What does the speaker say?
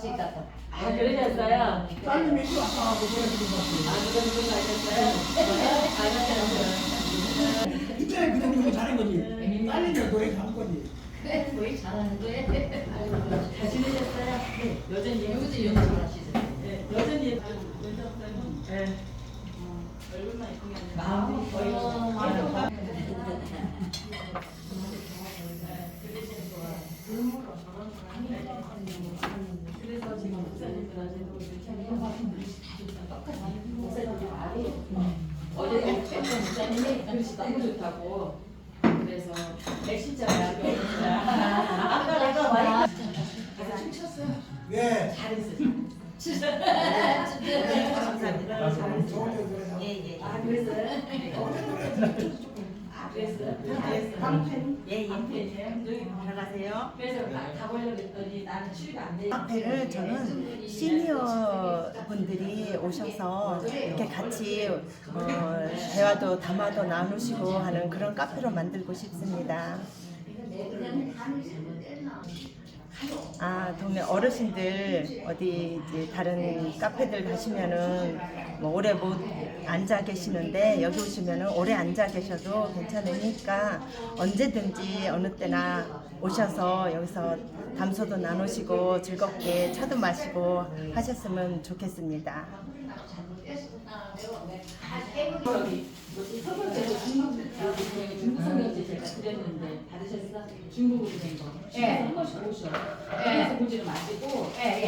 아, 그러셨어요? 딸님이 또 아까 보내주는 것 아. 그런 분 가셨어요? 아, 그때 그 정도면 잘한 거지. 딸님이 노래 잘한 거지. 거의 잘하는 거예요. 잘 지내셨어요? 네. 여전히 요새 연습 잘하시죠. 네, 여전히 연습생은 네. 얼굴만 예쁜 게 아니라 마음이 거의 어, 그래서 지금 목사님들한테도 목사님들 말이 어제 어떤 목사님이 글씨 너무 좋다고 그래서 맥신자가 아까 내가 와 춤췄어요 네. 잘했어 감사합니다. 노래 잘. 예, 예. 아? 아그 랬어요? 그랬어요? 예, 예. 방편이에요? 여기 들어가세요. 그래서 가- 가보려고 했더니 나는 취가 안 돼. 카페를 저는 시니어 분들이 오셔서 이렇게 같이 어, 대화도 담화도 나누시고 하는 그런 카페로 만들고 싶습니다. 아 동네 어르신들 어디 이제 다른 카페들 가시면은 뭐 오래 못 앉아 계시는데 여기 오시면은 오래 앉아 계셔도 괜찮으니까 언제든지 어느 때나 오셔서 여기서 담소도 나누시고 즐겁게 차도 마시고 하셨으면 좋겠습니다. 여기 뭐지 첫 번째로 중국 여기 중국 성경제 제가 드렸는데 받으셨어? 중국으로 된 거. 예. 한 번씩 오셔. 예. 그래서 보지를 마시고 예, 예.